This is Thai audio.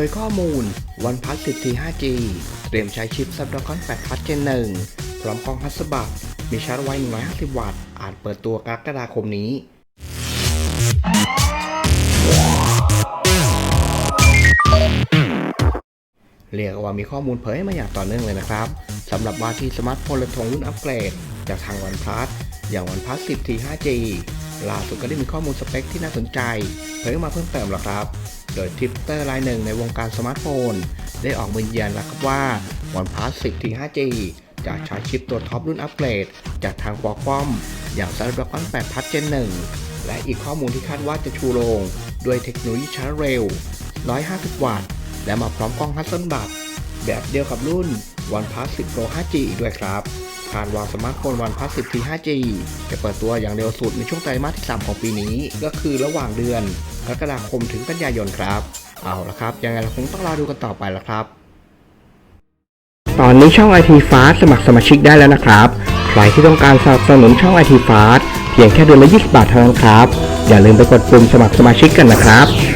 ผยข้อมูล OnePlus 10T 5G เตรียมใช้ชิป Snapdragon 8 Plus Gen 1 พร้อมกล้องฮัสบัตมีชาร์จไว้ 150 วัตต์ อาจเปิดตัวกรกฎาคมนี้ เรียกว่ามีข้อมูลเผยมาอย่างต่อเนื่องเลยนะครับสำหรับว่าที่สมาร์ทโฟนระทงรุ่นอัปเกรด จากทาง OnePlus อย่าง OnePlus 10T 5G ล่าสุดก็ได้มีข้อมูลสเปคที่น่าสนใจ เผยมาเพิ่มเติมแล้วครับ โดยทริปเตอร์รายหนึ่งในวงการสมาร์ทโฟน ได้ออกมายืนยันแล้วครับว่า OnePlus 10T 5G จะใช้ชิปตัวท็อปรุ่นอัปเกรด จากทาง Qualcomm อย่าง Snapdragon 8 Plus Gen 1 และอีกข้อมูลที่คาดว่าจะชูโรง ด้วยเทคโนโลยีชาร์จเร็ว 150 วัตต์ และมาพร้อมกล้องฮัสเซนบัตแบบเดียวกับรุ่น OnePlus 10 Pro 5G อีกด้วยครับ คาดว่าสมาร์ทโฟน OnePlus 10T 5G จะเปิดตัวอย่างเร็วสุดในช่วงไตรมาสที่ 3 ของปีนี้ ก็คือระหว่างเดือนกรกฎาคมถึงกันยายนครับ เอาละครับ ยังไงเราคงต้องรอดูกันต่อไปละครับ ตอนนี้ช่อง IT Fast สมัครสมาชิกได้แล้วนะครับ ใครที่ต้องการสนับสนุนช่อง IT Fast เพียงแค่เดือนละ 20 บาทเท่านั้นครับ อย่าลืมไปกดปุ่มสมัครสมาชิกกันนะครับ